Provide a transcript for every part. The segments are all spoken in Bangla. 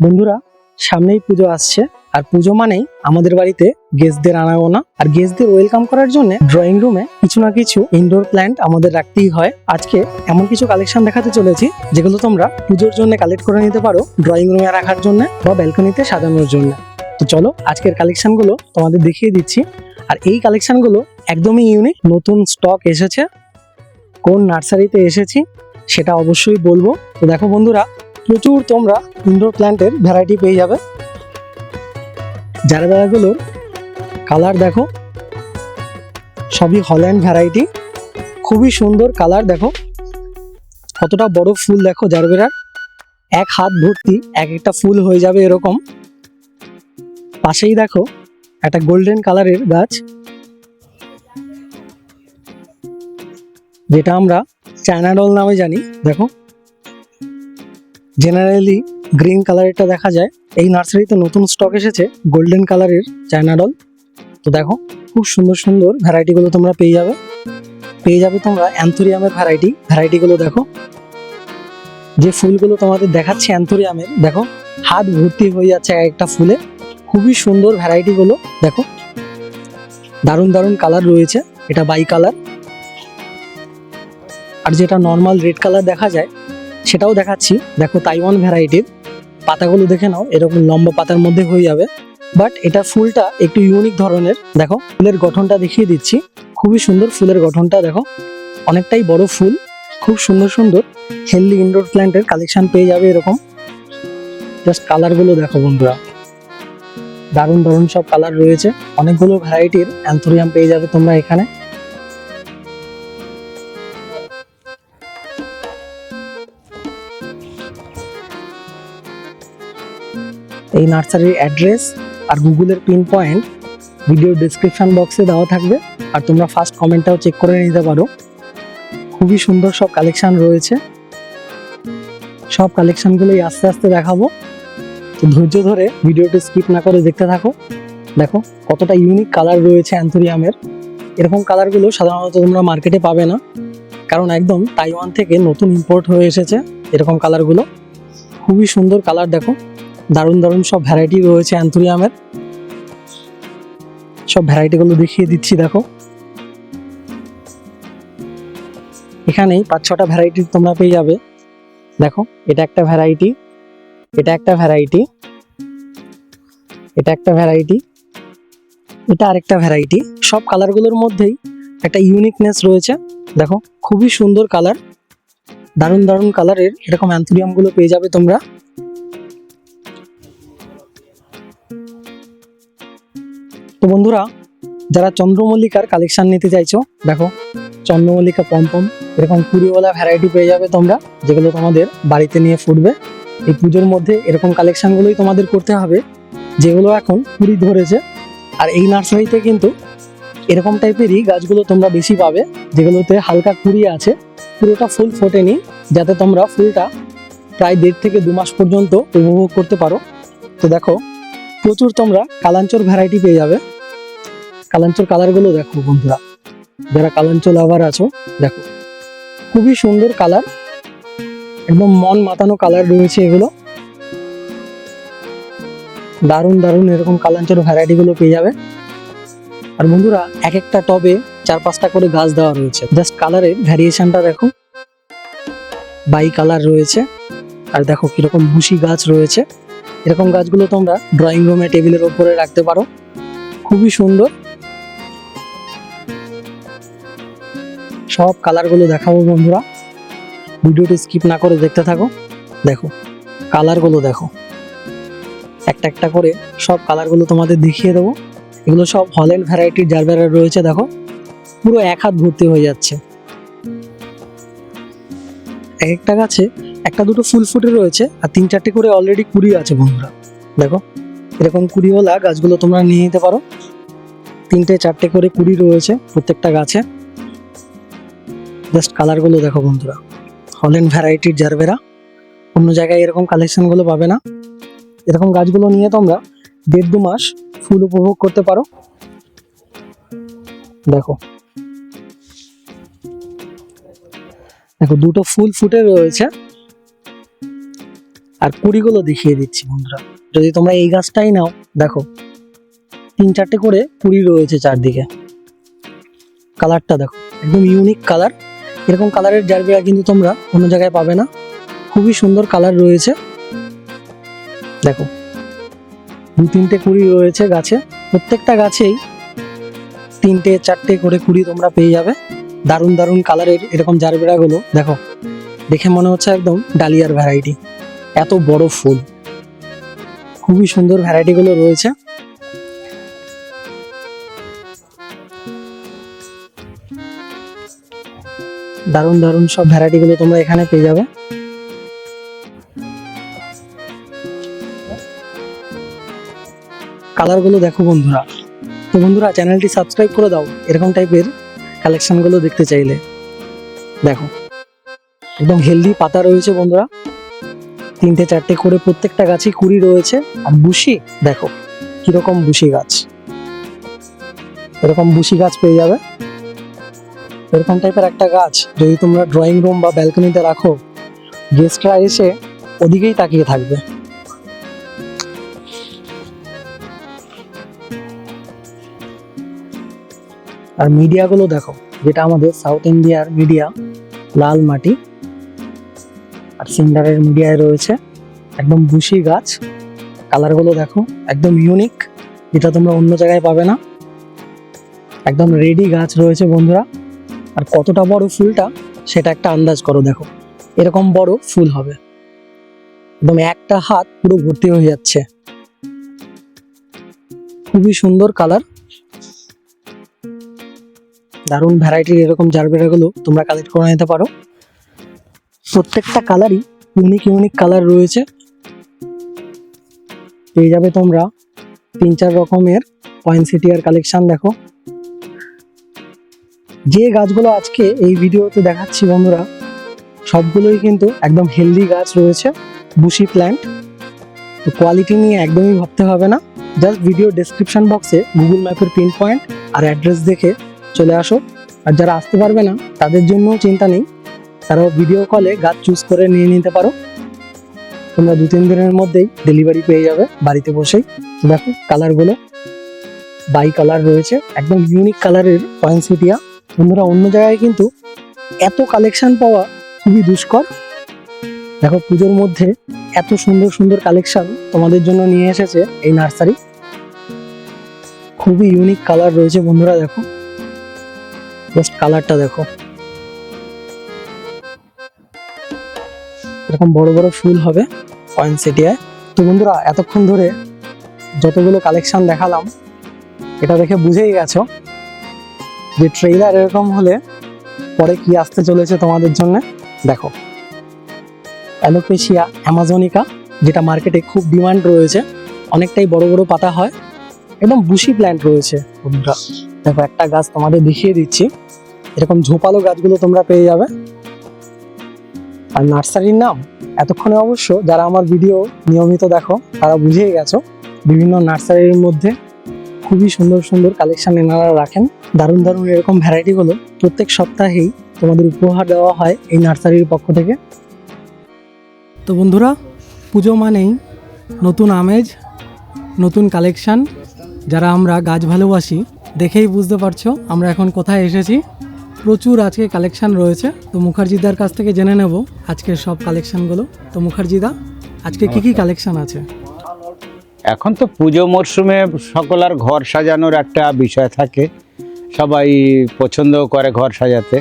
বন্ধুরা, সামনেই পুজো আসছে। আর পুজো মানেই আমাদের বাড়িতে গেস্টদের আনাগোনা। আর গেস্টদের ওয়েলকাম করার জন্য ড্রয়িং রুমে কিছু না কিছু ইনডোর প্ল্যান্ট আমাদের রাখতেই হয়। আজকে এমন কিছু কালেকশন দেখাতে চলেছি, যেগুলো তোমরা পুজোর জন্য কালেক্ট করে নিতে পারো ড্রয়িং রুমে রাখার জন্য বা ব্যালকনিতে সাজানোর জন্য। তো চলো, আজকের কালেকশনগুলো তোমাদের দেখিয়ে দিচ্ছি। আর এই কালেকশনগুলো একদমই ইউনিক নতুন স্টক এসেছে। কোন নার্সারিতে এসেছি, সেটা অবশ্যই বলব। তো দেখো বন্ধুরা প্রচুর তোমরা ইনডোর প্ল্যান্টের ভ্যারাইটি পেয়ে যাবে। জারবেরাগুলোর কালার দেখো, সবই হল্যান্ড ভ্যারাইটি খুবই সুন্দর কালার দেখো। কতটা বড় ফুল দেখো জারবেরার এক হাত ভর্তি, এক একটা ফুল হয়ে যাবে এরকম। পাশেই দেখো, একটা গোল্ডেন কালারের গাছ, যেটা আমরা চায়নাডল নামে জানি, দেখো। জেনারেলি গ্রিন কালারেরটা দেখা যায়। এই নার্সারিতে নতুন স্টক এসেছে গোল্ডেন কালারের চায়নাডল তো দেখো, খুব সুন্দর সুন্দর ভ্যারাইটিগুলো তোমরা পেয়ে যাবে। পেয়ে যাবে তোমরা অ্যান্থোরিয়ামের ভ্যারাইটি ভ্যারাইটিগুলো দেখো। যে ফুলগুলো তোমাদের দেখাচ্ছি অ্যান্থোরিয়ামের দেখো, হাত ভর্তি হয়ে যাচ্ছে এক একটা ফুলে। খুবই সুন্দর ভ্যারাইটিগুলো, দেখো। দারুণ দারুণ কালার রয়েছে, এটা বাই কালার আর যেটা নর্মাল রেড কালার দেখা যায় সেটাও দেখাচ্ছি। দেখো তাইওয়ান ভ্যারাইটির পাতাগুলো দেখে নাও, এরকম লম্বা পাতার মধ্যে হয়ে যাবে। বাট এটা ফুলটা একটু ইউনিক ধরনের। দেখো, ফুলের গঠনটা দেখিয়ে দিচ্ছি। খুবই সুন্দর ফুলের গঠনটা, দেখো। অনেকটাই বড় ফুল, খুব সুন্দর সুন্দর। হেলদি ইনডোর প্ল্যান্টের কালেকশন পেয়ে যাবে এরকম। জাস্ট কালারগুলো দেখো বন্ধুরা। দারুণ দারুণ সব কালার রয়েছে। অনেকগুলো ভ্যারাইটির অ্যান্থোরিয়াম পেয়ে যাবে তোমরা এখানে। এই নার্সারির অ্যাড্রেস আর গুগলের পিন পয়েন্ট ভিডিও ডিসক্রিপশন বক্সে দেওয়া থাকবে। আর তোমরা ফার্স্ট কমেন্টটাও চেক করে নিতে পারো। খুবই সুন্দর সব কালেকশন রয়েছে। সব কালেকশনগুলোই আস্তে আস্তে দেখাবো। তো ধৈর্য ধরে ভিডিওটি স্কিপ না করে দেখতে থাকো। দেখো, কতটা ইউনিক কালার রয়েছে অ্যান্থোরিয়ামের এরকম কালারগুলো সাধারণত তোমরা মার্কেটে পাবে না। কারণ একদম তাইওয়ান থেকে নতুন ইম্পোর্ট হয়ে এসেছে এরকম কালারগুলো খুবই সুন্দর কালার দেখো। দারুণ দারুণ সব ভ্যারাইটি রয়েছে অ্যান্থোরিয়ামের সব ভ্যারাইটিগুলো দেখিয়ে দিচ্ছি, দেখো। এখানেই পাঁচ ছটা ভ্যারাইটি তোমরা পেয়ে যাবে। দেখো, এটা একটা ভ্যারাইটি এটা একটা ভ্যারাইটি এটা একটা ভ্যারাইটি এটা আরেকটা ভ্যারাইটি সব কালারগুলোর মধ্যেই একটা ইউনিকনেস রয়েছে। দেখো, খুবই সুন্দর কালার দারুণ দারুণ কালারের এরকম অ্যান্থোরিয়ামগুলো পেয়ে যাবে তোমরা। তো বন্ধুরা, যারা চন্দ্রমল্লিকার কালেকশন নিতে চাইছো, দেখো, চন্দ্রমল্লিকা পম্পম এরকম কুড়িওয়ালা ভ্যারাইটি পেয়ে যাবে তোমরা, যেগুলো তোমাদের বাড়িতে নিয়ে ফুটবে। এই পুজোর মধ্যে এরকম কালেকশনগুলোই তোমাদের করতে হবে, যেগুলো এখন কুড়ি ধরেছে। আর এই নার্সারিতে কিন্তু এরকম টাইপেরই গাছগুলো তোমরা বেশি পাবে, যেগুলোতে হালকা কুড়ি আছে। পুরোটা ফুল ফোটেনি, যাতে তোমরা ফুলটা প্রায় দেড় থেকে দু মাস পর্যন্ত উপভোগ করতে পারো। তো দেখো প্রচুর তোমরা কালাঞ্চর ভ্যারাইটি পেয়ে যাবে। কালাঞ্চর কালারগুলো দেখো বন্ধুরা। যারা কালাঞ্চর লাভার আছো, দেখো। খুবই সুন্দর কালার একদম মন মাতানো কালার রয়েছে এগুলো। দারুণ দারুণ এরকম ভ্যারাইটি গুলো পেয়ে যাবে। আর বন্ধুরা এক একটা টবে চার পাঁচটা করে গাছ দেওয়া রয়েছে। জাস্ট কালারের ভ্যারিয়েশনটা দেখো। বাই কালার রয়েছে। আর দেখো কীরকম ভুসি গাছ রয়েছে। এরকম গাছগুলো তোমরা ড্রয়িং রুমে টেবিলের ওপরে রাখতে পারো। খুবই সুন্দর। সব কালারগুলো দেখাবো বন্ধুরা। ভিডিওটি স্কিপ না করে দেখতে থাকো। দেখো কালারগুলো দেখো। একটা একটা করে সব কালারগুলো তোমাদের দেখিয়ে দেবো। এগুলো সব হল্যান্ড ভ্যারাইটির যার জারবেরা রয়েছে, দেখো। পুরো এক হাত ভর্তি হয়ে যাচ্ছে। এক একটা গাছে একটা দুটো ফুল ফুটে রয়েছে, আর তিন চারটে করে অলরেডি কুড়ি আছে বন্ধুরা। দেখো, এরকম কুড়িওয়ালা গাছগুলো তোমরা নিয়ে নিতে পারো। তিনটে চারটে করে কুড়ি রয়েছে প্রত্যেকটা গাছে। জাস্ট কালারগুলো দেখো বন্ধুরা। হল্যান্ড ভ্যারাইটির জারবেরা। অন্য জায়গায় এরকম কালেকশনগুলো পাবে না। এরকম গাছগুলো নিয়ে তোমরা দেড় দু মাস ফুল উপভোগ করতে পারো। দেখো। দেখো, দুটো ফুল ফুটে রয়েছে। আর কুড়িগুলো দেখিয়ে দিচ্ছি বন্ধুরা। যদি তোমরা এই গাছটাই নাও, দেখো, তিন চারটে করে কুড়ি রয়েছে চারদিকে। কালারটা দেখো, একদম ইউনিক কালার। এরকম কালারের জারবেরা কিন্তু তোমরা অন্য জায়গায় পাবে না। খুবই সুন্দর কালার রয়েছে। দেখো, দু তিনটে কুড়ি রয়েছে গাছে। প্রত্যেকটা গাছেই তিনটে, চারটে করে কুড়ি তোমরা পেয়ে যাবে। দারুণ দারুণ কালারের এরকম জারবেরাগুলো, দেখো। দেখে মনে হচ্ছে একদম ডালিয়ার ভ্যারাইটি এত বড় ফুল। খুবই সুন্দর ভ্যারাইটিগুলো রয়েছে। দারুণ দারুণ সব ভ্যারাইটিগুলো তোমরা এখানে পেয়ে যাবে। কালারগুলো দেখো বন্ধুরা। তো বন্ধুরা চ্যানেলটি সাবস্ক্রাইব করে দাও। এরকম টাইপের কালেকশনগুলো দেখতে চাইলে। দেখো, একদম হেলদি পাতা রয়েছে বন্ধুরা। তিনটে চারটে করে প্রত্যেকটা গাছে কুড়ি রয়েছে। আর বুশি, দেখো, কীরকম বুশি গাছ। এরকম বুশি গাছ পেয়ে যাবে। এরকম টাইপের একটা গাছ, যদি তোমরা ড্রয়িং রুম বা ব্যালকনিতে রাখো গেস্টরা এসে ওদিকেই তাকিয়ে থাকবে। আর মিডিয়াগুলো দেখো, যেটা আমাদের সাউথ ইন্ডিয়ার মিডিয়া লাল মাটি। আর সিন্ডারের মিডিয়ায় রয়েছে একদম বুশি গাছ। কালারগুলো দেখো, একদম ইউনিক যেটা তোমরা অন্য জায়গায় পাবে না। একদম রেডি গাছ রয়েছে বন্ধুরা। আর কতটা বড় ফুলটা, সেটা একটা আন্দাজ করো দেখো। এরকম বড় ফুল হবে। একদম একটা হাত পুরো ভর্তি হয়ে যাচ্ছে। খুবই সুন্দর কালার দারুণ ভ্যারাইটির এরকম জারবেরাগুলো তোমরা কালেক্ট করে নিতে পারো। প্রত্যেকটা কালারই ইউনিক ইউনিক কালার রয়েছে। পেয়ে যাবে তোমরা তিন, চার রকমের পয়েন্টসিটিয়ার কালেকশন দেখো। যে গাছগুলো আজকে এই ভিডিওতে দেখাচ্ছি বন্ধুরা, সবগুলোই কিন্তু একদম হেলদি গাছ রয়েছে বুশি প্ল্যান্ট তো কোয়ালিটি নিয়ে একদমই ভাবতে হবে না। জাস্ট ভিডিও ডেসক্রিপশন বক্সে গুগল ম্যাপের পিন পয়েন্ট আর অ্যাড্রেস দেখে চলে আসো। আর যারা আসতে পারবে না, তাদের জন্যও চিন্তা নেই। তারাও ভিডিও কলে গাছ চুজ করে নিয়ে নিতে পারো। তোমরা দু, তিন দিনের মধ্যেই ডেলিভারি পেয়ে যাবে বাড়িতে বসেই। দেখো কালারগুলো বাই কালার রয়েছে। একদম ইউনিক কালারের পয়েন্টসিটিয়া বন্ধুরা, অন্য জায়গায় কিন্তু এত কালেকশন পাওয়া খুবই দুষ্কর। দেখো পুজোর মধ্যে এত সুন্দর সুন্দর কালেকশন তোমাদের জন্য নিয়ে এসেছে এই নার্সারি খুবই ইউনিক কালার রয়েছে বন্ধুরা, দেখো। জাস্ট কালারটা দেখো। এরকম বড় বড় ফুল হবে পয়েন্টসিটিয়ায় তো বন্ধুরা, এতক্ষণ ধরে যতগুলো কালেকশন দেখালাম, এটা দেখে বুঝেই গেছো যে ট্রেইলার এরকম হলে পরে কি আসতে চলেছে তোমাদের জন্য। দেখো, অ্যালোপেশিয়া অ্যামাজনিকা, যেটা মার্কেটে খুব ডিমান্ড রয়েছে, অনেকটাই বড় বড় পাতা হয় একদম বুশি প্ল্যান্ট রয়েছে। বন্ধুরা, দেখো একটা গাছ তোমাদের দেখিয়ে দিচ্ছি। এরকম ঝোপালো গাছগুলো তোমরা পেয়ে যাবে। আর নার্সারির নাম এতক্ষণে অবশ্য যারা আমার ভিডিও নিয়মিত দেখো, তারা বুঝেই গেছো, বিভিন্ন নার্সারির মধ্যে খুবই সুন্দর সুন্দর কালেকশন এনারা রাখেন। দারুণ দারুণ এরকম ভ্যারাইটিগুলো প্রত্যেক সপ্তাহেই তোমাদের উপহার দেওয়া হয় এই নার্সারির পক্ষ থেকে। তো বন্ধুরা, পুজো মানেই নতুন আমেজ, নতুন কালেকশান যারা আমরা গাছ ভালোবাসি, দেখেই বুঝতে পারছ আমরা এখন কোথায় এসেছি। প্রচুর আজকে কালেকশন রয়েছে। তো মুখার্জিদার কাছ থেকে জেনে নেব আজকের সব কালেকশনগুলো তো মুখার্জিদা আজকে কি কি কালেকশন আছে? এখন তো পুজো মরশুমে সকলার ঘর সাজানোর একটা বিষয় থাকে। সবাই পছন্দ করে ঘর সাজাতে।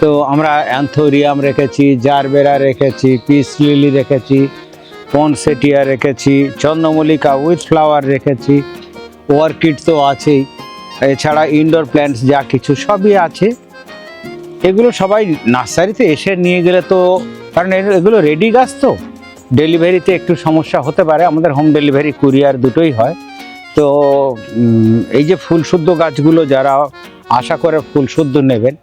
তো আমরা অ্যান্থোরিয়াম রেখেছি জারবেরা রেখেছি পিস লিলি রেখেছি পনসেটিয়া রেখেছি চন্দ্রমল্লিকা উইথ ফ্লাওয়ার রেখেছি। অর্কিড তো আছেই। এছাড়া ইনডোর প্ল্যান্টস যা কিছু সবই আছে। এগুলো সবাই নার্সারিতে এসে নিয়ে গেলে তো, কারণ এগুলো রেডি গাছ তো। ডেলিভারিতে একটু সমস্যা হতে পারে, আমাদের হোম ডেলিভারি কুরিয়ার দুটোই হয়। তো এই যে ফুল শুদ্ধ গাছগুলো যারা আশা করে ফুল শুদ্ধ নেবেন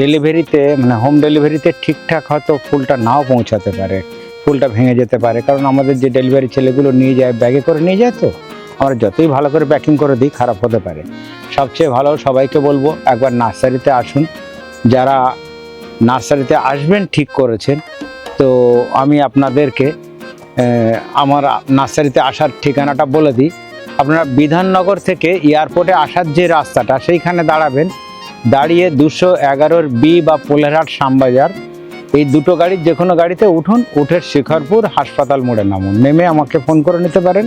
ডেলিভারিতে মানে হোম ডেলিভারিতে ঠিকঠাক হয়তো ফুলটা নাও পৌঁছাতে পারে, ফুলটা ভেঙে যেতে পারে। কারণ আমাদের যে ডেলিভারি ছেলেগুলো নিয়ে যায়, ব্যাগে করে নিয়ে যায় তো, আমরা যতই ভালো করে প্যাকিং করে দিই, খারাপ হতে পারে। সবচেয়ে ভালো সবাইকে বলব, একবার নার্সারিতে আসুন যারা নার্সারিতে আসবেন ঠিক করেছেন। তো আমি আপনাদেরকে আমার নার্সারিতে আসার ঠিকানাটা বলে দিই। আপনারা বিধাননগর থেকে এয়ারপোর্টে আসার যে রাস্তাটা, সেইখানে দাঁড়াবেন। দাঁড়িয়ে দুশো এগারোর বি বা পোলেরহাট শ্যামবাজার। এই দুটো গাড়ির যে কোনো গাড়িতে উঠুন, উঠে শিখরপুর হাসপাতাল মোড়ে নামুন। নেমে আমাকে ফোন করে নিতে পারেন।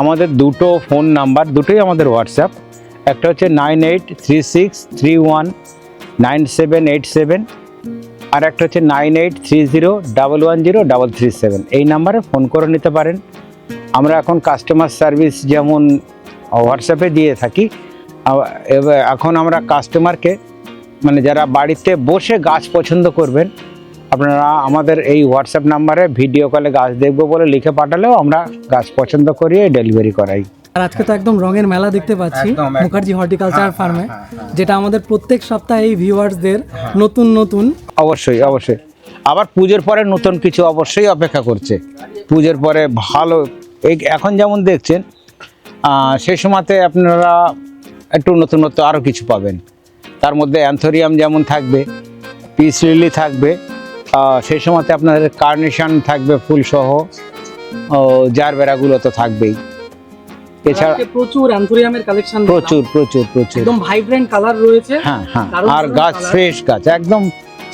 আমাদের দুটো ফোন নাম্বার, দুটোই আমাদের হোয়াটসঅ্যাপ। একটা হচ্ছে nine eight three six three one nine seven eight seven আর একটা হচ্ছে nine eight three zero double one zero double three seven. এই নাম্বারে ফোন করে নিতে পারেন। আমরা এখন কাস্টমার সার্ভিস যেমন হোয়াটসঅ্যাপে দিয়ে থাকি এখন আমরা কাস্টমারকে মানে যারা বাড়িতে বসে গাছ পছন্দ করবেন, আপনারা আমাদের এই হোয়াটসঅ্যাপ নাম্বারে ভিডিও কলে গাছ দেখব বলে লিখে পাঠালেও আমরা গাছ পছন্দ করিয়ে ডেলিভারি করাই। আর আজকে তো একদম রঙের মেলা দেখতে পাচ্ছি। মুখার্জি হর্টিকালচার হ্যাঁ, ফার্মে হ্যাঁ, হ্যাঁ, যেটা আমাদের প্রত্যেক সপ্তাহে এই ভিউয়ার্সদের নতুন নতুন। অবশ্যই অবশ্যই। আবার পুজোর পরে নতুন কিছু অবশ্যই অপেক্ষা করছে। পুজোর পরে ভালো এই এখন যেমন দেখছেন সেই সময়তে আপনারা একটু নতুনত্ব আরও কিছু পাবেন। তার মধ্যে অ্যান্থোরিয়াম যেমন থাকবে পিস লিলি থাকবে সেই সময়তে আপনাদের কার্নেশন থাকবে ফুলসহ ও জার বেড়াগুলো তো থাকবেই। এছাড়া প্রচুর অ্যান্থোরিয়ামের কালেকশন প্রচুর প্রচুর প্রচুর। একদম ভাইব্রেন্ট কালার রয়েছে হ্যাঁ হ্যাঁ আর গাছ ফ্রেশ গাছ একদম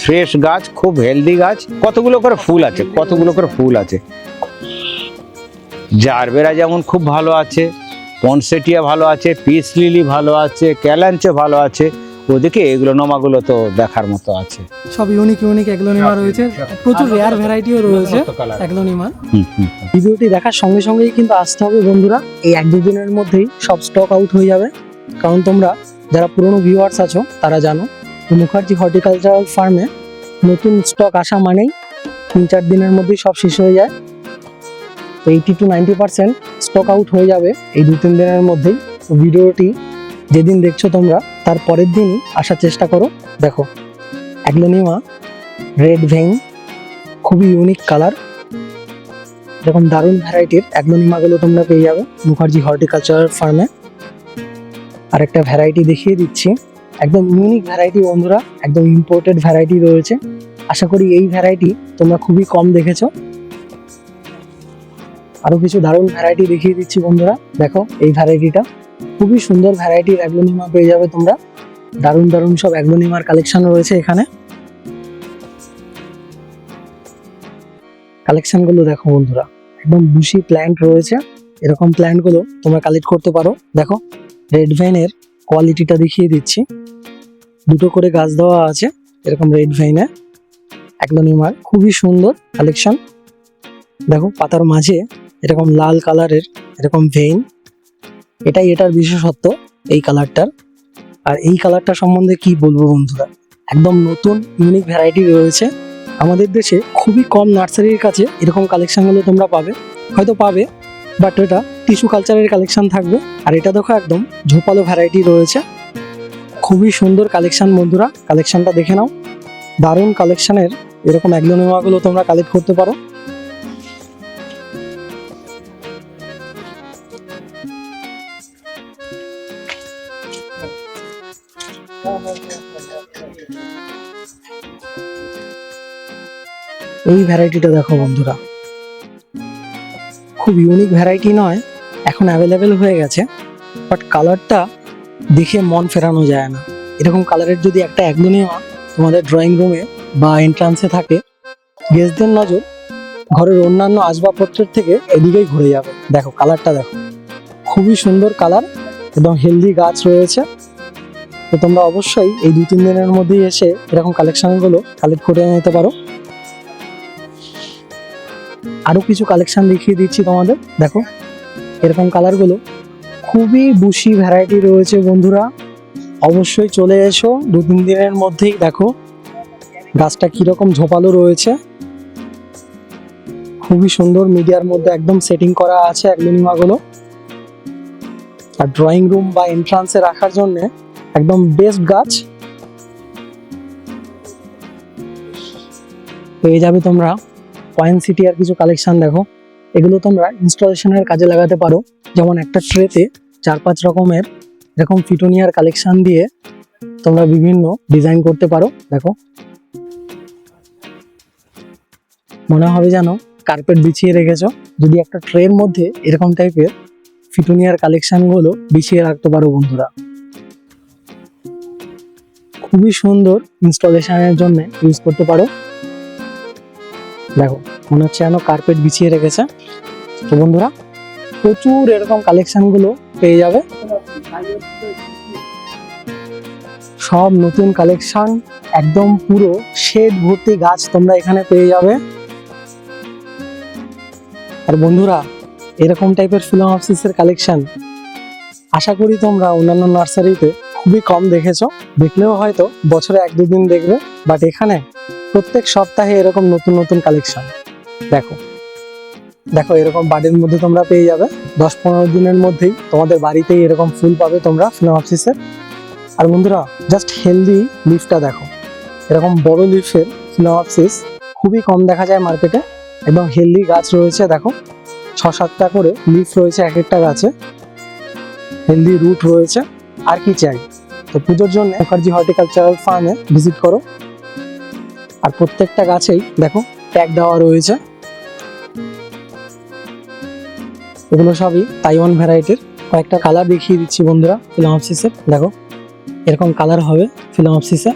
ফ্রেশ গাছ খুব হেলদি গাছ। কতগুলো করে ফুল আছে কতগুলো করে ফুল আছে। জারবেরা যেমন খুব ভালো আছে পনসেটিয়া ভালো আছে পিস লিলি ভালো আছে ক্যালাঞ্চে ভালো আছে। ওদিকে এগুলো নমাগুলো তো দেখার মতো আছে। সব ইউনিক ইউনিক এগ্লোনিমা রয়েছে। প্রচুর রেয়ার ভ্যারাইটিও রয়েছে হুম। ভিডিওটি দেখার সঙ্গে সঙ্গেই কিন্তু আসতে হবে বন্ধুরা। এই এক দুদিনের মধ্যেই সব স্টক আউট হয়ে যাবে। কারণ তোমরা যারা পুরনো ভিউয়ার্স আছো তারা জানো মুখার্জি হর্টিকালচারাল ফার্মে নতুন স্টক আসা মানেই তিন চার দিনের মধ্যেই সব শেষ হয়ে যায়। Eighty to ninety percent stock out হয়ে যাবে এই দু তিন দিনের মধ্যেই। ভিডিওটি যেদিন দেখছ তোমরা তার পরের দিনই আসার চেষ্টা করো। দেখো, অ্যাগ্লোনিমা, রেড ভেইন, খুবই ইউনিক কালার এরকম দারুণ ভ্যারাইটির অ্যাগ্লোনিমাগুলো তোমরা পেয়ে যাবে মুখার্জি হর্টিকালচার ফার্মে। আর একটা ভ্যারাইটি দেখিয়ে দিচ্ছি। একদম ইউনিক ভ্যারাইটি বন্ধুরা, একদম ইম্পোর্টেড ভ্যারাইটি রয়েছে। আশা করি এই ভ্যারাইটি তোমরা খুবই কম দেখেছ। আরও কিছু দারুণ ভ্যারাইটি দেখিয়ে দিচ্ছি বন্ধুরা। দেখো, এই ভ্যারাইটিটা খুবই সুন্দর ভ্যারাইটির অ্যাগ্লোনিমা পেয়ে যাবে তোমরা। দারুণ দারুণ সব অ্যাগ্লোনিমার কালেকশন রয়েছে এখানে। কালেকশনগুলো দেখো বন্ধুরা, একদম বুশি প্ল্যান্ট রয়েছে। এরকম প্ল্যান্টগুলো তোমরা কালেক্ট করতে পারো। দেখো রেড ভেইনের কোয়ালিটিটা দেখিয়ে দিচ্ছি। দুটো করে গাছ দেওয়া আছে, এরকম রেড ভেইনে অ্যাগ্লোনিমার, খুবই সুন্দর কালেকশন দেখো, পাতার মাঝে এরকম লাল কালারের এরকম ভেইন এটাই এটার বিশেষত্ব, এই কালারটার আর এই কালারটা সম্বন্ধে কি বলব বন্ধুরা? একদম নতুন ইউনিক ভ্যারাইটি রয়েছে। আমাদের দেশে খুবই কম নার্সারির কাছে এরকম কালেকশনগুলো তোমরা পাবে। হয়তো পাবে বাট এটা টিস্যু কালচারের কালেকশন থাকবে। আর এটা দেখো একদম ঝোপালো ভ্যারাইটি রয়েছে। খুবই সুন্দর কালেকশন বন্ধুরা। কালেকশনটা দেখে নাও। দারুণ কালেকশনের এরকম অ্যাগ্লোনিমাগুলো তোমরা কালেক্ট করতে পারো। এই ভ্যারাইটিটা দেখো বন্ধুরা। খুব ইউনিক ভ্যারাইটি নয়, এখন অ্যাভেলেবেল হয়ে গেছে বাট কালারটা দেখে মন ফেরানো যায় না। এরকম কালারের যদি একটা অ্যাগ্লোনিমা তোমাদের ড্রয়িং রুমে বা এন্ট্রান্সে থাকে গেস্টদের নজর ঘরের অন্যান্য আসবাবপত্রের থেকে এদিকেই ঘুরে যাবে। দেখো কালারটা দেখো, খুবই সুন্দর কালার এবং হেলদি গাছ রয়েছে। তো তোমরা অবশ্যই এই দু তিন দিনের মধ্যেই এসে এরকম কালেকশনগুলো কালেক্ট করে নিতে পারো। আরও কিছু কালেকশন দেখিয়ে দিচ্ছি তোমাদের। দেখো, এরকম কালারগুলো খুবই বুশি ভ্যারাইটি রয়েছে বন্ধুরা। অবশ্যই চলে এসো দু তিন দিনের মধ্যেই দেখো গাছটা কীরকম ঝোপালো রয়েছে। খুবই সুন্দর মিডিয়ার মধ্যে একদম সেটিং করা আছে অ্যাগ্লোনিমাগুলো আর ড্রয়িং রুম বা এন্ট্রান্সে রাখার জন্য একদম বেস্ট গাছ। পেয়ে যাবে তোমরা। পয়েন্ট সিটি আর কিছু কালেকশন দেখো। এগুলো তোমরা ইনস্টলেশনের কাজে লাগাতে পারো। যেমন একটা ট্রেতে চার পাঁচ রকমের এরকম ফিটোনিয়ার কালেকশন দিয়ে তোমরা বিভিন্ন ডিজাইন করতে পারো। দেখো। মনে হবে যেন কার্পেট বিছিয়ে রেখেছো। যদি একটা ট্রের মধ্যে এরকম টাইপের ফিটুনিয়ার কালেকশনগুলো বিছিয়ে রাখতে পারো বন্ধুরা। খুবই সুন্দর ইনস্টলেশনের জন্য ইউজ করতে পারো। দেখো, মনে হচ্ছে যেন কার্পেট বিছিয়ে রেখেছে। তো বন্ধুরা, প্রচুর এরকম কালেকশনগুলো পেয়ে যাবে। সব নতুন কালেকশন একদম পুরো শেড ভর্তি গাছ তোমরা এখানে পেয়ে যাবে। আর বন্ধুরা, এরকম টাইপের ফিলম অফিসের কালেকশন আশা করি তোমরা অন্যান্য নার্সারিতে খুবই কম দেখেছ। দেখলেও হয়তো বছরে এক দুদিন দেখবে বাট এখানে প্রত্যেক সপ্তাহে এরকম নতুন নতুন কালেকশন দেখো দেখো এরকম বাড়ির মধ্যে তোমরা পেয়ে যাবে। দশ পনেরো দিনের মধ্যেই তোমাদের বাড়িতেই এরকম ফুল পাবে তোমরা অফিসের আর বন্ধুরা জাস্ট হেলদি লিফটা দেখো। এরকম বড় লিফের ফিনোঅপসিস খুবই কম দেখা যায় মার্কেটে এবং হেলদি গাছ রয়েছে, দেখো। ছ সাতটা করে লিফ রয়েছে এক একটা গাছে। হেলদি রুট রয়েছে। আর কি চাই? তো পুজোর জন্য মুখার্জি হর্টিকালচারাল ফার্মে ভিজিট করো। আর প্রত্যেকটা গাছেই দেখো ট্যাগ দেওয়া রয়েছে। এগুলো সবই তাইওয়ান ভ্যারাইটির কয়েকটা কালার দেখিয়ে দিচ্ছি বন্ধুরা ফিলামপসিসের দেখো, এরকম কালার হবে ফিলামপসিসে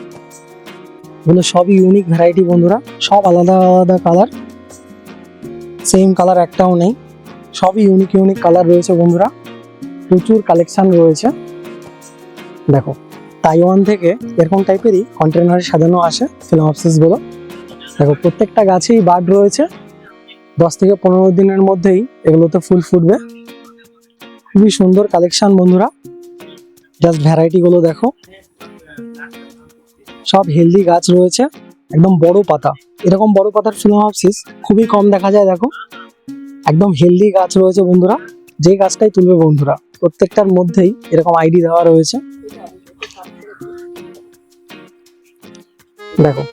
এগুলো সবই ইউনিক ভ্যারাইটি বন্ধুরা, সব আলাদা আলাদা কালার সেম কালার একটাও নেই। সবই ইউনিক ইউনিক কালার রয়েছে বন্ধুরা। প্রচুর কালেকশন রয়েছে। দেখো তাইওয়ান থেকে এরকম টাইপেরই কন্টেনারে সাজানো আসে গুলো। দেখো, প্রত্যেকটা গাছেই বার্ড রয়েছে। দশ থেকে পনেরো দিনের মধ্যেই এগুলোতে ফুল ফুটবে। খুবই সুন্দর কালেকশন বন্ধুরা। জাস্ট ভ্যারাইটি গুলো দেখো। সব হেলদি গাছ রয়েছে। একদম বড় পাতা। এরকম বড় পাতার ফিলোমাপসিস খুবই কম দেখা যায়, দেখো। একদম হেলদি গাছ রয়েছে, বন্ধুরা। যে গাছটাই তুলবে, বন্ধুরা, প্রত্যেকটার মধ্যেই এরকম আইডি দেওয়া রয়েছে। দেখো,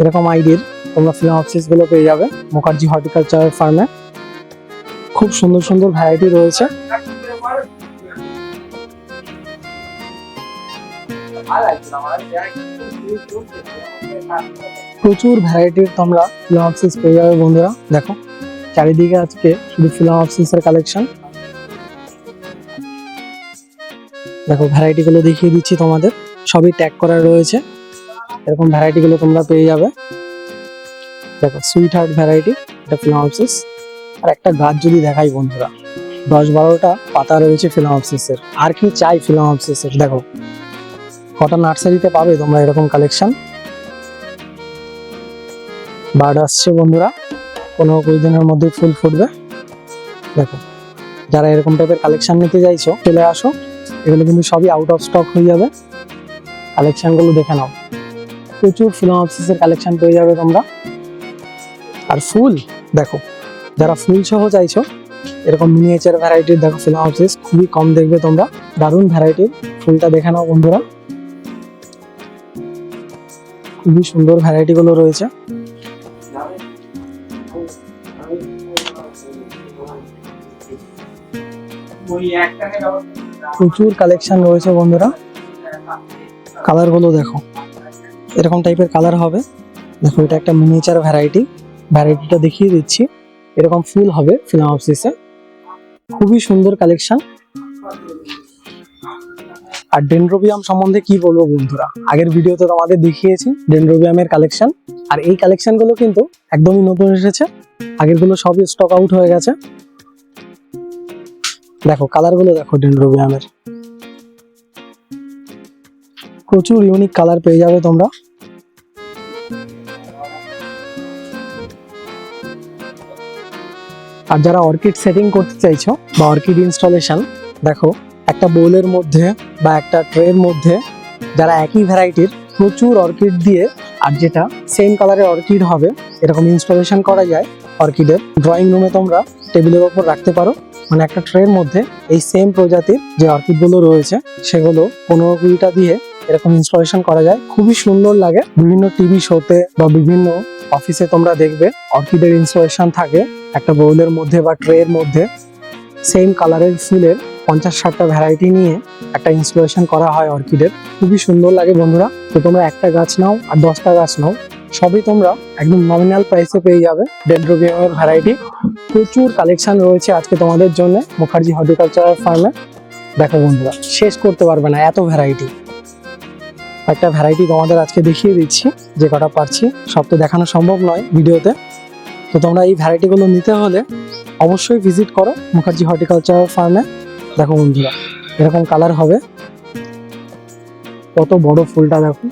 এরকম আইডির তোমরা ফিলোমাপসিসগুলো পেয়ে যাবে মুখার্জি হর্টিকালচার ফার্মে। খুব সুন্দর সুন্দর ভ্যারাইটি রয়েছে। প্রচুর ভ্যারাইটির তোমরা ফিলামপসিস পেয়ে যাবে বন্ধুরা, দেখো। চারিদিকে আজকে শুধু এর কালেকশন দেখো ভ্যারাইটি গুলো দেখিয়ে দিচ্ছি তোমাদের। সবই ট্যাগ করা রয়েছে। এরকম ভ্যারাইটিগুলো তোমরা পেয়ে যাবে। দেখো সুইট হার্ট ভ্যারাইটি এটা ফিলামপসিস আর একটা গাছ যদি দেখাই বন্ধুরা, দশ বারোটা পাতা রয়েছে ফিলামপসিসের আর কি চাই ফিলামপসিসের দেখো, কটা নার্সারিতে পাবে তোমরা এরকম কালেকশন বার্ড আসছে বন্ধুরা, পনেরো কুড়ি দিনের মধ্যে ফুল ফুটবে। দেখো, যারা এরকম টাইপের কালেকশন নিতে চাইছো, চলে আসো। এগুলো কিন্তু সবই আউট অফ স্টক হয়ে যাবে। কালেকশনগুলো দেখে নাও। প্রচুর ফিলোমাপসিসের কালেকশন পেয়ে যাবে তোমরা। আর ফুল, দেখো, যারা ফুল সহ চাইছো, এরকম মিনিয়েচার ভ্যারাইটির দেখো ফিলোমাপসিস খুবই কম দেখবে তোমরা। দারুণ ভ্যারাইটির ফুলটা দেখে নাও বন্ধুরা। খুবই সুন্দর ভ্যারাইটি গুলো রয়েছে। প্রচুর কালেকশন রয়েছে বন্ধুরা। কালারগুলো দেখো। এরকম টাইপের কালার হবে। দেখো, এটা একটা মিনিয়েচার ভ্যারাইটি ভ্যারাইটিটা দেখিয়ে দিচ্ছি। এরকম ফুল হবে ফিলামপসিসে খুবই সুন্দর কালেকশন আর ডেন্ড্রোবিয়াম সম্বন্ধে কি বলব বন্ধুরা? আগের ভিডিওতে তোমাদের দেখিয়েছি ডেন্ড্রোবিয়ামের কালেকশন আর এই কালেকশনগুলো কিন্তু একদমই নতুন এসেছে। আগেরগুলো সবই স্টক আউট হয়ে গেছে। দেখো কালারগুলো দেখো ডেন্ড্রোবিয়ামের প্রচুর ইউনিক কালার পেয়ে যাবে তোমরা। আর যারা অর্কিড সেটিং করতে চাইছো বা অর্কিড ইনস্টলেশন দেখো, একটা বোলের মধ্যে বা একটা ট্রের মধ্যে যারা একই ভ্যারাইটির প্রচুর অর্কিড দিয়ে, আর যেটা সেম কালারের অর্কিড হবে, এরকম ইনস্টলেশন করা যায় অর্কিডের। ড্রয়িং রুমে তোমরা টেবিলের ওপর রাখতে পারো। মানে একটা ট্রের মধ্যে এই সেম প্রজাতির যে অর্কিডগুলো রয়েছে, সেগুলো পনেরো কুড়িটা দিয়ে এরকম ইনস্টলেশন করা যায়। খুবই সুন্দর লাগে। বিভিন্ন টিভি শোতে বা বিভিন্ন অফিসে তোমরা দেখবে অর্কিডের ইনস্টলেশন থাকে। একটা বোলের মধ্যে বা ট্রের মধ্যে সেম কালারের ফুলের পঞ্চাশ ষাটটা ভ্যারাইটি নিয়ে একটা ইনস্টলেশন করা হয় অর্কিডের। খুবই সুন্দর লাগে বন্ধুরা। তো তোমরা একটা গাছ নাও আর দশটা গাছ নাও। সবই তোমরা একদম নমিনাল প্রাইসে পেয়ে যাবে ডেন্ড্রোবিয়ামের ভ্যারাইটি প্রচুর কালেকশন রয়েছে আজকে তোমাদের জন্য মুখার্জি হর্টিকালচারাল ফার্মে দেখো বন্ধুরা, শেষ করতে পারবে না এত ভ্যারাইটি একটা ভ্যারাইটি তোমাদের আজকে দেখিয়ে দিচ্ছি, যে কটা পারছি। সব তো দেখানো সম্ভব নয় ভিডিওতে। তো তোমরা এই ভ্যারাইটিগুলো নিতে হলে অবশ্যই ভিজিট করো মুখার্জি হর্টিকালচারাল ফার্মে দেখো বন্ধুরা, এরকম কালার হবে। কত বড় ফুলটা দেখো।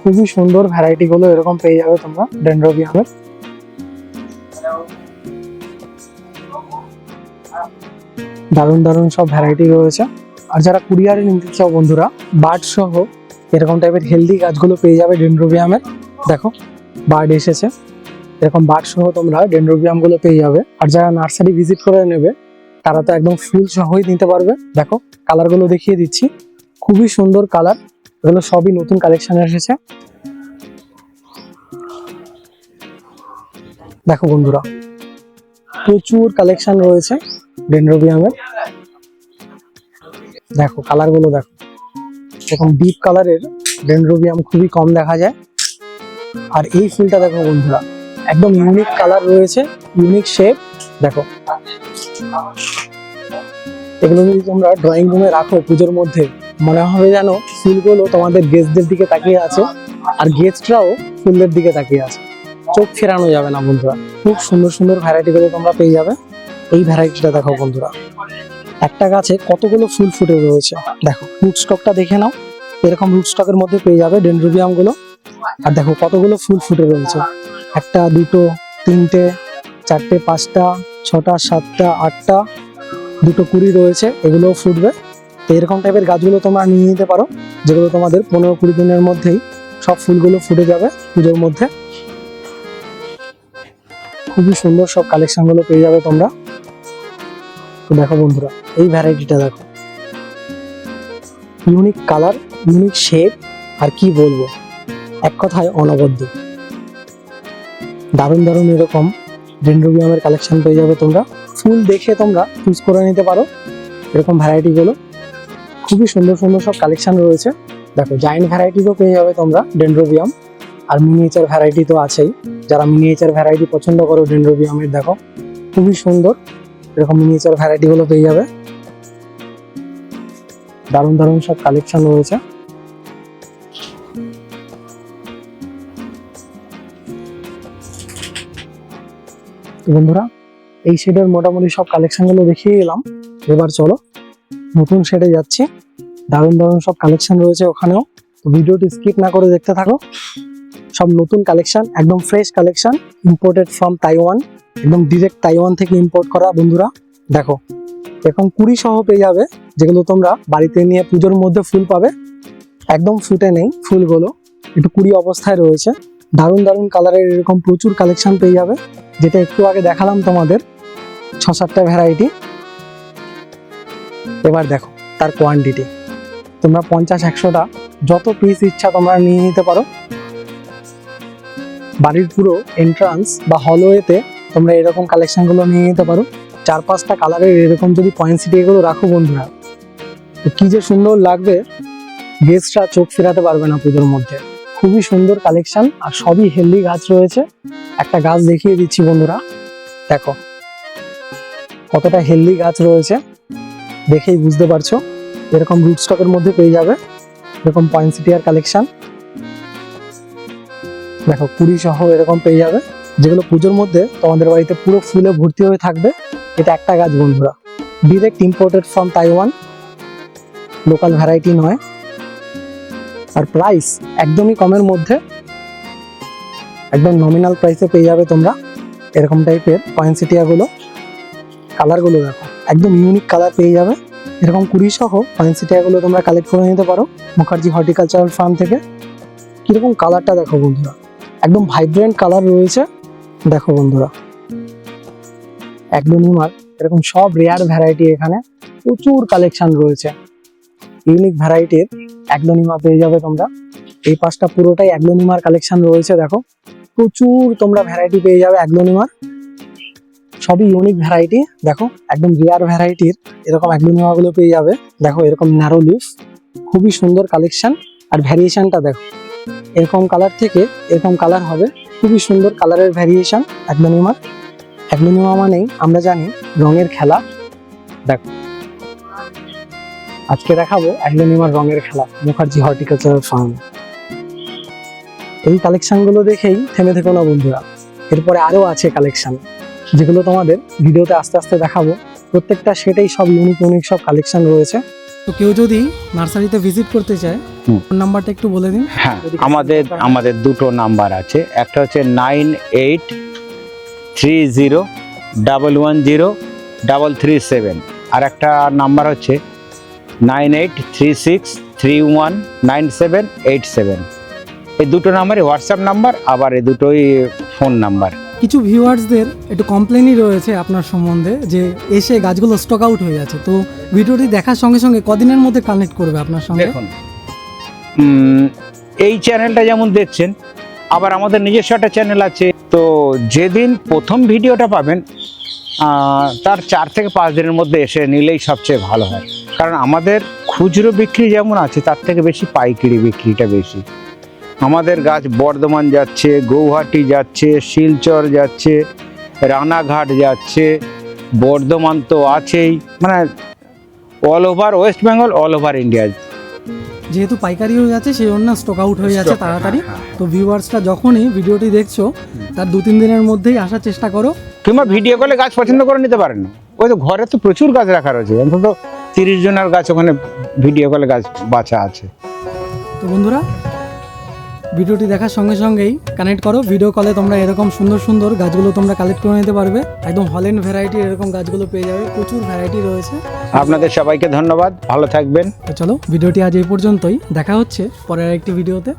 খুবই সুন্দর ভ্যারাইটিগুলো এরকম পেয়ে যাবে তোমরা ডেন্ড্রোবিয়ামের দারুণ দারুণ সব ভ্যারাইটি রয়েছে। আর যারা কুরিয়ারে নিতে চাও বন্ধুরা বার্ড সহ এরকম টাইপের হেলদি গাছগুলো পেয়ে যাবে ডেন্ড্রোবিয়ামের দেখো, বার্ড এসেছে। এরকম বার্ড সহ তোমরা ডেন্ড্রোবিয়ামগুলো পেয়ে যাবে। আর যারা নার্সারি ভিজিট করে নেবে, তারা তো একদম ফুল সহই নিতে পারবে। দেখো কালারগুলো দেখিয়ে দিচ্ছি। খুবই সুন্দর কালার এগুলো সবই নতুন কালেকশন এসেছে। দেখো বন্ধুরা, প্রচুর কালেকশন রয়েছে ডেন্ড্রোবিয়ামের দেখো কালারগুলো দেখো। এরকম ডিপ কালারের ডেন্ড্রোবিয়াম খুবই কম দেখা যায়। আর এই ফুলটা দেখো বন্ধুরা, একদম ইউনিক কালার রয়েছে ইউনিক শেপ দেখো। এগুলো যদি তোমরা ড্রয়িং রুমে রাখো পুজোর মধ্যে, মনে হবে যেন ফুলগুলো তোমাদের গেস্টদের দিকে তাকিয়ে আছে, আর গেস্টরাও ফুলের দিকে তাকিয়ে আছে। চোখ ফেরানো যাবে না বন্ধুরা। খুব সুন্দর সুন্দর ভ্যারাইটি গুলো তোমরা পেয়ে যাবে। এই ভ্যারাইটিটা দেখো বন্ধুরা। একটা গাছে কতগুলো ফুল ফুটে রয়েছে? দেখো রুট স্টকটা দেখে নাও। এরকম রুট স্টকের মধ্যে পেয়ে যাবে ডেন্ড্রোবিয়ামগুলো। আর দেখো, কতগুলো ফুল ফুটে রয়েছে। একটা, দুটো, তিনটে, চারটে, পাঁচটা, ছটা, সাতটা, আটটা, দুটো কুড়ি রয়েছে, এগুলোও ফুটবে। এরকম টাইপের গাছগুলো তোমরা নিয়ে নিতে পারো, যেগুলো তোমাদের পনেরো কুড়ি দিনের মধ্যেই সব ফুলগুলো ফুটে যাবে পুজোর মধ্যে। খুবই সুন্দর সব কালেকশনগুলো পেয়ে যাবে তোমরা। তো দেখো বন্ধুরা, এই ভ্যারাইটিটা দেখো। ইউনিক কালার, ইউনিক শেপ, আর কি বলব, এক কথায় অনবদ্য। দারুণ দারুণ এরকম ডেন্ড্রোবিয়ামের কালেকশন পেয়ে যাবে তোমরা। ফুল দেখে তোমরা চুজ করে নিতে পারো এরকম ভ্যারাইটি গুলো খুবই সুন্দর সুন্দর সব কালেকশন রয়েছে। দেখো জায়েন্ট ভ্যারাইটিও পেয়ে যাবে তোমরা ডেন্ড্রোবিয়াম আর মিনিয়েচার ভ্যারাইটি তো আছেই। যারা মিনিয়েচার ভ্যারাইটি পছন্দ করো ডেন্ড্রোবিয়ামের দেখো, খুবই সুন্দর। এরকম মিনিয়েচার ভ্যারাইটি গুলো পেয়ে যাবে। দারুণ দারুণ সব কালেকশন রয়েছে। বন্ধুরা, এই শেডের মোটামুটি সব কালেকশনগুলো দেখিয়ে এলাম। এবার চলো, নতুন শেডে যাচ্ছি। দারুণ দারুণ সব কালেকশন রয়েছে ওখানেও। ভিডিওটি স্কিপ না করে দেখতে থাকো। সব নতুন কালেকশন একদম fresh collection imported from Taiwan একদম ডিরেক্ট তাইওয়ান থেকে ইম্পোর্ট করা বন্ধুরা, দেখো এরকম কুড়ি সহ পেয়ে যাবে, যেগুলো তোমরা বাড়িতে নিয়ে পুজোর মধ্যে ফুল পাবে। একদম ফুটে নেই ফুলগুলো একটু কুড়ি অবস্থায় রয়েছে। দারুণ দারুণ কালারের এরকম প্রচুর কালেকশন পেয়ে যাবে, যেটা একটু আগে দেখালাম তোমাদের ছ সাতটা ভ্যারাইটি এবার দেখো, তার কোয়ান্টিটি তোমরা পঞ্চাশ, একশোটা, যত পিস ইচ্ছা তোমরা নিয়ে নিতে পারো। বাড়ির পুরো এন্ট্রান্স বা হলওয়েতে তোমরা এরকম কালেকশনগুলো নিয়ে নিতে পারো। চার পাঁচটা কালারের এরকম যদি পয়েন্ট সিটি এগুলো রাখো বন্ধুরা, তো কি যে সুন্দর লাগবে গেস্টরা চোখ ফেরাতে পারবে না পুজোর মধ্যে। খুবই সুন্দর কালেকশন আর সবই হেলদি গাছ রয়েছে। একটা গাছ দেখিয়ে দিচ্ছি বন্ধুরা, দেখো। কতটা হেলদি গাছ রয়েছে, দেখেই বুঝতে পারছ। এরকম রুট স্টকের মধ্যে পেয়ে যাবে। এরকম পয়েন্ট সিটিয়ার কালেকশন দেখো কুড়ি সহ এরকম পেয়ে যাবে। যেগুলো পুজোর মধ্যে তোমাদের বাড়িতে পুরো ফুলে ভর্তি হয়ে থাকবে, এটা একটা গাছ বন্ধুরা। Direct imported from Taiwan local variety নয়। আর প্রাইস একদমই কমের মধ্যে, একদম নমিনাল প্রাইসে পেয়ে যাবে তোমরা। এরকম টাইপের পয়েন্সিটিয়াগুলো কালারগুলো দেখো, একদম ইউনিক কালার পেয়ে যাবে। এরকম কুড়ি সহ পয়েন্সিটিয়াগুলো তোমরা কালেক্ট করে নিতে পারো। মুখার্জি হর্টিকালচারাল ফার্ম থেকে। কীরকম কালারটা দেখো বন্ধুরা। একদম ভাইব্রেন্ট কালার রয়েছে। দেখো বন্ধুরা। একদমইমার এরকম সব রেয়ার ভ্যারাইটি এখানে প্রচুর কালেকশন রয়েছে। ইউনিক ভ্যারাইটির একদনিমা পেয়ে যাবে তোমরা। এই পাঁচটা পুরোটাই একদনিমার কালেকশন রয়েছে, দেখো। প্রচুর তোমরা ভ্যারাইটি পেয়ে যাবে একদনিমার। সবই ইউনিক ভ্যারাইটি দেখো। একদম রেয়ার ভ্যারাইটির এরকম একদনিমা গুলো পেয়ে যাবে। দেখো, এরকম ন্যারো লিফ খুবই সুন্দর কালেকশন আর ভ্যারিয়েশনটা দেখো। এরকম কালার থেকে এরকম কালার হবে। খুবই সুন্দর কালারের ভ্যারিয়েশন অ্যাগ্লোনিমার অ্যাগ্লোনিমা মানেই আমরা জানি রঙের খেলা। দেখো, আজকে দেখাবো অ্যাগ্লোনিমার রঙের খেলা, মুখার্জি হর্টিকালচারাল ফার্ম এই কালেকশনগুলো দেখেই থেমে থেকো না বন্ধুরা। এরপরে আরও আছে কালেকশন যেগুলো তোমাদের ভিডিওতে আস্তে আস্তে দেখাবো। প্রত্যেকটা সেটাই সব ইউনিক ইউনিক সব কালেকশন রয়েছে। তো কেউ যদি নার্সারিতে ভিজিট করতে চায় ফোন নাম্বারটা একটু বলে দিন। হ্যাঁ আমাদের আমাদের দুটো নাম্বার আছে। একটা হচ্ছে nine eight three zero double one zero double three seven আর একটা নাম্বার হচ্ছে nine eight three six three one nine seven eight seven. এই দুটো নাম্বারই হোয়াটসঅ্যাপ নাম্বার আবার এই দুটোই ফোন নাম্বার কিছু ভিউয়ার্সদের একটু কমপ্লেনই রয়েছে আপনার সম্বন্ধে যে এসে গাছগুলো স্টক আউট হয়ে যাচ্ছে। তো ভিডিওটি দেখার সঙ্গে সঙ্গে কদিনের মধ্যে কানেক্ট করবে আপনার সঙ্গে? এই চ্যানেলটা যেমন দেখছেন, আবার আমাদের নিজস্ব একটা চ্যানেল আছে। তো যেদিন প্রথম ভিডিওটা পাবেন তার চার থেকে পাঁচ দিনের মধ্যে এসে নিলেই সবচেয়ে ভালো হয়। কারণ আমাদের খুচরো বিক্রি যেমন আছে, তার থেকে বেশি পাইকারি বিক্রিটা বেশি। আমাদের গাছ বর্ধমান যাচ্ছে গৌহাটি যাচ্ছে শিলচর যাচ্ছে রানাঘাট যাচ্ছে বর্ধমান তো আছেই মানে all over West Bengal all over India যেহেতু পাইকারি হয়ে যাচ্ছে সেই জন্য স্টক আউট হয়ে যাচ্ছে তাড়াতাড়ি। হ্যাঁ, হ্যাঁ, তো ভিউয়ার্সরা যখনই ভিডিওটি দেখছ তার দু তিন দিনের মধ্যেই আসার চেষ্টা করো। কিংবা ভিডিও কলে গাছ পছন্দ করে নিতে পারেন। ওই তো ঘরে তো প্রচুর গাছ রাখা রয়েছে অন্তত তিরিশ জনের গাছ ওখানে ভিডিও কলে গাছ বাঁচা আছে। তো বন্ধুরা ভিডিওটি দেখার সঙ্গে সঙ্গেই কানেক্ট করো। ভিডিও কলে তোমরা এরকম সুন্দর সুন্দর গাছগুলো তোমরা কালেক্ট করে নিতে পারবে। একদম হল্যান্ড ভ্যারাইটির এরকম গাছগুলো পেয়ে যাবে। প্রচুর ভ্যারাইটি রয়েছে। আপনাদের সবাইকে ধন্যবাদ। ভালো থাকবেন। তো চলো ভিডিওটি আজ এই পর্যন্তই। দেখা হচ্ছে পরের একটি ভিডিওতে